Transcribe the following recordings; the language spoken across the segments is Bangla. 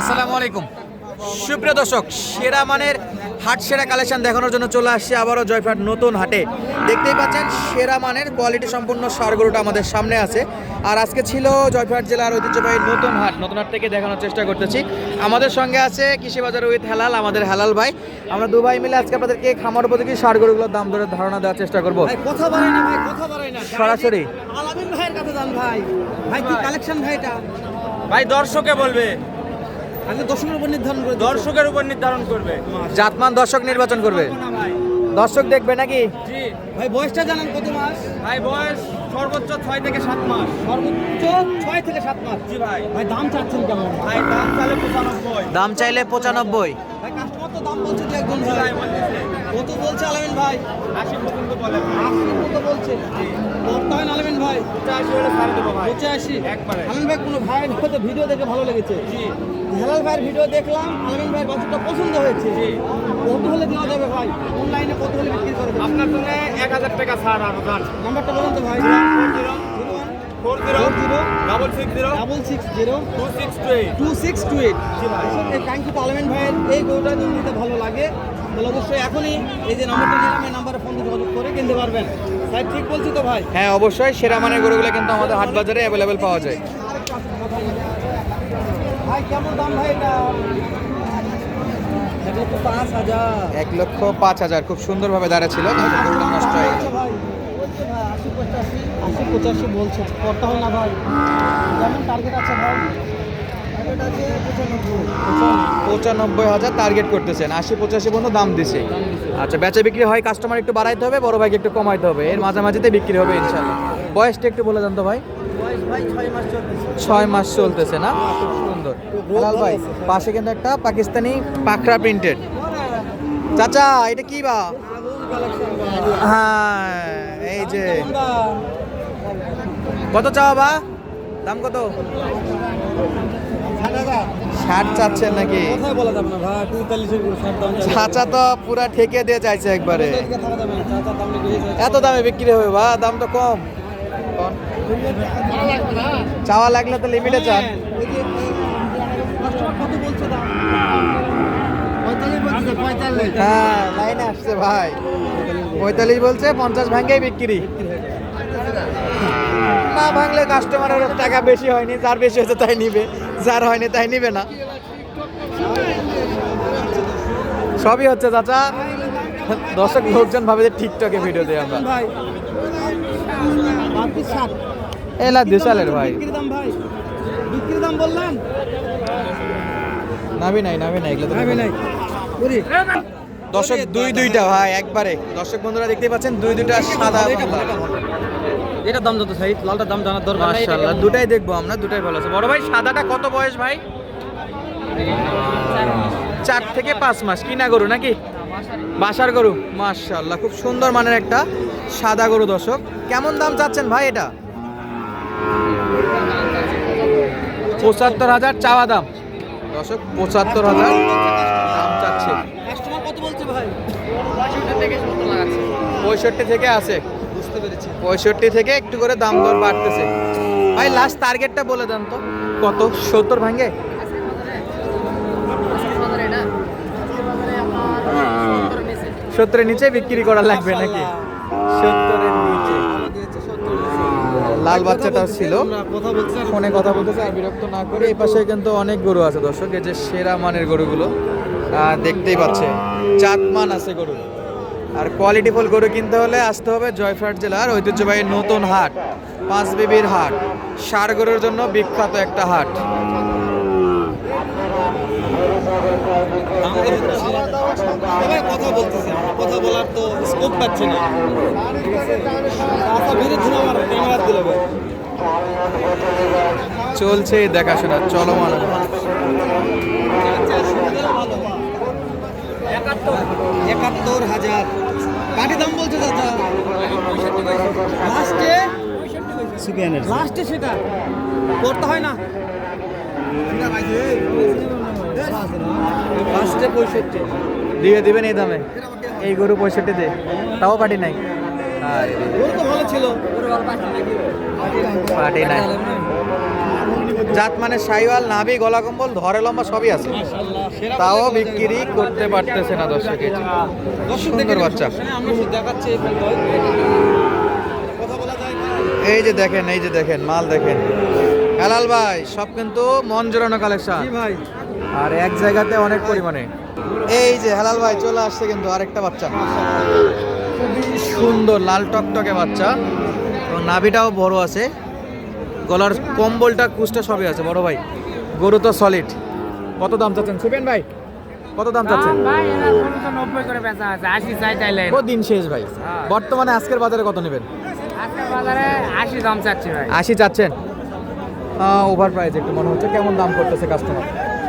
আসসালামু আলাইকুম। সুপ্রিয় দর্শক সেরা মানের হাট সেরা কালেকশন দেখানোর জন্য চলে আসছে আবারও জয়ফাট নতুন হাটে। দেখতেই পাচ্ছেন সেরা মানের কোয়ালিটি সম্পূর্ণ সারগরুটা আমাদের সামনে আছে। আর আজকে ছিল জয়ফাট জেলার ঐতিহ্যবাহী নতুন হাট। নতুন হাট থেকে দেখানোর চেষ্টা করতেছি। আমাদের সঙ্গে আছে কৃষি বাজার উইথ হেলাল আমাদের হেলাল ভাই। আমরা দুবাই মিলে আজকে আপনাদেরকে খামার উপযোগী সারগরুগুলোর দাম ধরে ধারণা দেওয়ার চেষ্টা করব। সরাসরি। ভাই। ভাই কি কালেকশন ভাই এটা? ভাই দর্শকে বলবে। দর্শকের উপর নির্ধারণ করে দর্শকের উপর নির্ধারণ করবে। জাতমান দর্শক নির্বাচন করবে। দর্শক দেখবে নাকি? জি। ভাই বয়সটা জানান কত মাস? ভাই বয়স সর্বোচ্চ ছয় থেকে সাত মাস। সর্বোচ্চ ছয় থেকে সাত মাস। জি ভাই। ভাই দাম চাচ্ছেন কেমন? ভাই দাম চাইলে পঁচানব্বই। দাম চাইলে পঁচানব্বই। ভাই কাস্টমার তো দাম বলছে দু একজন ভাই। কত বলছে আলামিন ভাই? আশি পর্যন্ত বলে আশি কত বলছে। করতে হয় না আলামিন ভাই? পঁচাশি। হলে ছাড়ে দেবো ভাই পঁচাশি একবারে। আলামিন ভাই কোনো ভাইয়ের হয়তো ভিডিও দেখে ভালো লেগেছে। জি। হেলাল ভাইয়ের ভিডিও দেখলাম আলামিন ভাইয়ের বাছুরটা পছন্দ হয়েছে। জি। কত হলে দেওয়া যাবে ভাই? অনলাইনে কত হলে বিক্রি করে দেবেন আপনার জন্য এক হাজার টাকা ছাড় আরও নাম্বারটা বলুন তো ভাই। Four zero. Double six zero double six zero two six two eight two six two eight ভাই। এই কাঙ্ক্ষিত আলমেন ভাইয়ের এই গরুটা যদি নিতে ভালো লাগে তাহলে অবশ্যই এখনই এই যে নাম্বারটা নিলাম এই নাম্বারে ফোন যোগাযোগ করে কিনতে পারবেন। ভাই ঠিক বলছি তো ভাই? হ্যাঁ অবশ্যই সেরা মানের গরুগুলো কিন্তু আমাদের হাট বাজারে অ্যাভেলেবেল পাওয়া যায়। ভাই কেমন দাম ভাই এটা? এক লক্ষ পাঁচ হাজার। এক লক্ষ পাঁচ হাজার খুব সুন্দরভাবে দাঁড়া ছিল কিন্তু গরুটা নষ্ট হয়ে গেল ভাই বলছে ভাই আশি পঁচাশি আশি পঁচাশি বলছে? করতে হয় না ভাই। কেমন টার্গেট আছে ভাই। পঁচানব্বই হাজার টার্গেট করতেছেন। আশি পঁচাশি পর্যন্ত দাম দিছে। আচ্ছা বেচা বিক্রি হয় কাস্টমার একটু বাড়াইতে হবে বড় ভাইকে একটু কমাইতে হবে। এর মাঝামাঝিতে বিক্রি হবে ইনশাল্লাহ বয়সটা একটু বলে দেন তো ভাই। ছয় মাস চলতেছে। না? খুব সুন্দর। হেলাল ভাই পাশে কিন্তু একটা পাকিস্তানি পাখরা প্রিন্টেড চাচা এটা কি বা? হ্যাঁ এই যে। কত চাওয়া বা? দাম কত? ষাট চাচ্ছেন নাকি। চাচা তো পুরা ঠেকে দিয়ে চাইছে একবারে। এত দামে বিক্রি হবে বা? দাম তো কম। চাওয়া লাগলে তো লিমিটে চান। হ্যাঁ লাইনে আসছে ভাই। পঁয়তাল্লিশ বলছে পঞ্চাশ ভাঙ্গেই বিক্রি। না ভাঙলে কাস্টমারের টাকা বেশি হয়নি যার বেশি হয়েছে তাই নিবে যার হয়নি তাই নিবে না। সবই হচ্ছে চাচা দর্শক লোকজন ভাবে যে টিকটকে ভিডিও দেয় আমরা। এলা দেশালের ভাই। বিক্রির দাম বললাম। নাবি নাই নাবি নাই এগুলো তো ভাবি নাই। দর্শক দুই দুইটা ভাই একবারে। দর্শক বন্ধুরা দেখতে পাচ্ছেন দুই দুইটা সাদা এটার দাম যত সাইজ লালটার দাম জানার দরকার নাই, মাশাআল্লাহ। দুটাই দেখব আমরা দুটাই ভালো আছে। বড় ভাই সাদাটা কত বয়স ভাই? চার থেকে পাঁচ মাস। কিনা গরু নাকি? বাসার গরু। মাশাআল্লাহ খুব সুন্দর মানের একটা সাদা গরু দর্শক। কেমন দাম চাচ্ছেন ভাই এটা? পঁচাত্তর হাজার চাওয়া দাম। দর্শক পঁচাত্তর হাজার দাম চাচ্ছে। কাস্টমার কত বলছে ভাই? পঁয়ষট্টি থেকে আছে। পঁয়ষট্টি থেকে একটু করে দাম দর বাড়তেছে। ভাই লাস্ট টার্গেটটা বলে দেন তো। কত? সত্তর ভাঙ্গে সত্তরের নিচে বিক্রি করা লাগবে নাকি? সত্তরের নিচে। লাল বাচ্চাটাও ছিল। ফোনে কথা বলতেছে আর বিরক্ত না করে। এই পাশে কিন্তু অনেক গরু আছে দর্শক। এই যে সেরা মানের গরুগুলো দেখতেই পাচ্ছে। চাঁদমান আছে গরু আর কোয়ালিটি ফুল গরু কিনতে হলে আসতে হবে জয়ফ্রাট জেলার ঐতিহ্যবাহী নতুন হাট পাঁচ বিবির হাট সার গরুর জন্য বিখ্যাত একটা হাট। সবাই কথা বলতেছে আমার কথা বলার তো স্কোপ পাচ্ছে না। বিরুদ্ধে আমার ক্যামেরা দিল ভাই চলছে দেখাশোনা চলমান। একাত্তর হাজার। কাঠি দাম বলছে দাদা লাস্টে লাস্টে সেটা। করতে হয় না। লাস্টে পঁয়ষট্টি। দিয়ে দিবেন এই দামে। এই গরু পঁয়ষট্টি দে। তাও পাটি নাই? আরে, ওর তো ভালো ছিল। পাটি নাই। জাত মানে সাইওয়াল নাভি গলা কম্বল ধরে লম্বা সবই আছে। তাও বিক্রি করতে পারতেছে না দর্শক সুন্দর বাচ্চা। এই যে দেখেন এই যে দেখেন মাল দেখেন। হেলাল ভাই সব কিন্তু মন জোরানো কালেকশন। ভাই। আর এক জায়গাতে অনেক পরিমাণে। এই যে হেলাল ভাই চলে আসছে কিন্তু আরেকটা বাচ্চা। খুবই সুন্দর লাল টকটকে বাচ্চা। এবং নাভিটাও বড় আছে। গলার কম্বলটা কুচটা সবই আছে বড় ভাই। গরু তো সলিড কত দাম চাচ্ছেন? সুপেন ভাই কত দাম চাচ্ছেন? ও দিন শেষ ভাই। হ্যাঁ। বর্তমানে আজকের বাজারে কত নেবেন? আশি দাম চাচ্ছি ভাই। আশি চাচ্ছেন? ওভার প্রাইস একটু মনে হচ্ছে কেমন দাম করতেছে কাস্টমার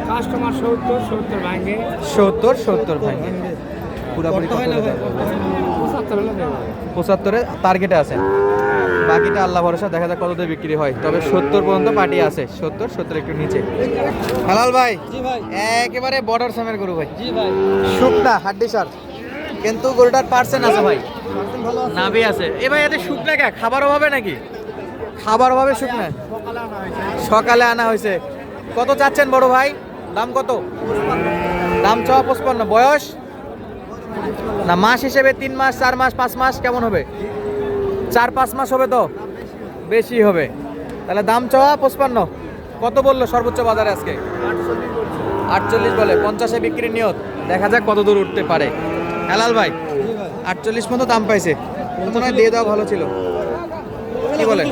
কাস্টমার সত্তর সত্তর ভাঙে। সত্তর সত্তর ভাই পুরাপুরি হয়। পঁচাত্তর টার্গেটে আছে। বাকিটা আল্লাহ ভরসা দেখা যাক কততে বিক্রি হয়। তবে সত্তর পর্যন্ত পার্টি আছে। সত্তর সত্তর একটু নিচে। হালাল ভাই জি ভাই। একেবারে বর্ডার সামের গরু ভাই। জি ভাই। শুকনা হাড্ডি সার। কিন্তু গরুটার পার্সেন্ট আছে ভাই। আছে। আছে। এ ভাই এতে শুকনা কে? খাবার অভাবে নাকি? খাবার অভাবে শুকনা। সকালে আনা হয়েছে। কত চাচ্ছেন বড় ভাই? দাম কত? দাম ছ পঁচপান্ন। বয়স? না মাস হিসেবে তিন মাস চার মাস পাঁচ মাস কেমন হবে? চার পাঁচ মাস হবে তো? বেশি হবে। তাহলে দাম চাওয়া পঁচপান্ন। কত বলল সর্বোচ্চ বাজারে আজকে? আটচল্লিশ বলে পঞ্চাশে বিক্রির নিয়ত। দেখা যাক কত দূর উঠতে পারে। হেলাল ভাই আটচল্লিশ মতো দাম পাইছে। মনে হয় দিয়ে দেওয়া ভালো ছিল। কি বলেন?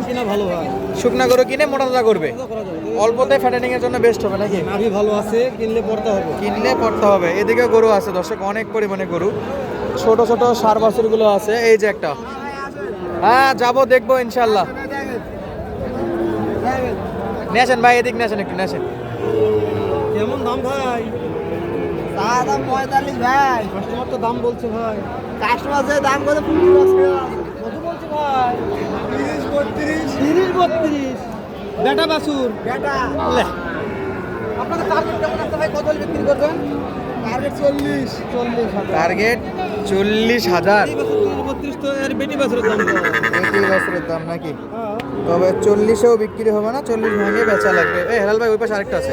শুকনা গরু কিনে মোটা করবে। অল্পতে ফ্যাটেনিং এর জন্য বেস্ট হবে নাকি? নাভি ভালো আছে কিনলে পড়তে হবে। কিনলে পড়তে হবে। এদিকে গরু আছে দর্শক অনেক পরিমাণে গরু। ছোট ছোট সার বাছুরগুলো আছে এই যে একটা। হ্যাঁ যাব দেখব ইনশাল্লাহ। নেছেন ভাই এদিক নেছেন একটু নেছেন কেমন দাম ভাই? দাম পঁয়তাল্লিশ ভাই। কাস্টমার তো দাম বলছে ভাই। কাস্টমার যে দাম কত বলছে ভাই? তিরিশ বত্রিশ। তিরিশ বত্রিশ। বেটা বাসুর। বেটা। আপনাদের টার্গেট কেমন আছে ভাই? কত বিক্রি করবেন? টার্গেট চল্লিশ চল্লিশ হাজার। টার্গেট চল্লিশ হাজার। এই বত্রিশ তো এর বেটি বাসুরের দাম বছরের দাম নাকি? হ্যাঁ। তবে চল্লিশেও বিক্রি হবে না চল্লিশ ভাঙে বেচা লাগবে। এ হেলাল ভাই ওই পাশে আরেকটা আছে।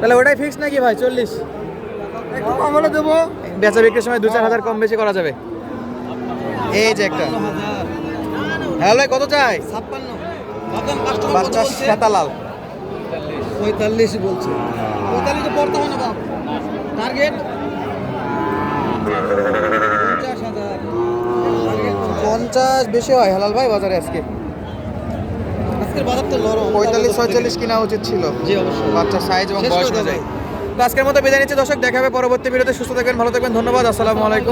তাহলে ওটাই ফিক্স নাকি ভাই চল্লিশ? একটু কম হলে দেবো। বেচা বিক্রির সময় দু চার হাজার কম বেশি করা যাবে। এই যে একটা। হাজার। হ্যালো ভাই কত চাই? ছাপ্পান্ন। বাচ্চা শ্বেতালাল। পঁয়তাল্লিশ বলছে। পঁয়তাল্লিশে পড়তে হবে না বাপ। টার্গেট পঞ্চাশ হাজার। পঞ্চাশ বেশি হয় হেলাল ভাই বাজারে আজকে। আজকের বাজার তো পঁয়তাল্লিশ ছয়চল্লিশ কিনা উচিত ছিল। জি অবশ্যই। বাচ্চার সাইজ এবং বয়স অনুযায়ী। তো আজকের মতো বিদায় নিচ্ছি। দর্শক দেখাবে পরবর্তী ভিডিওতে। সুস্থ থাকবেন ভালো থাকবেন। ধন্যবাদ। আসসালামু আলাইকুম।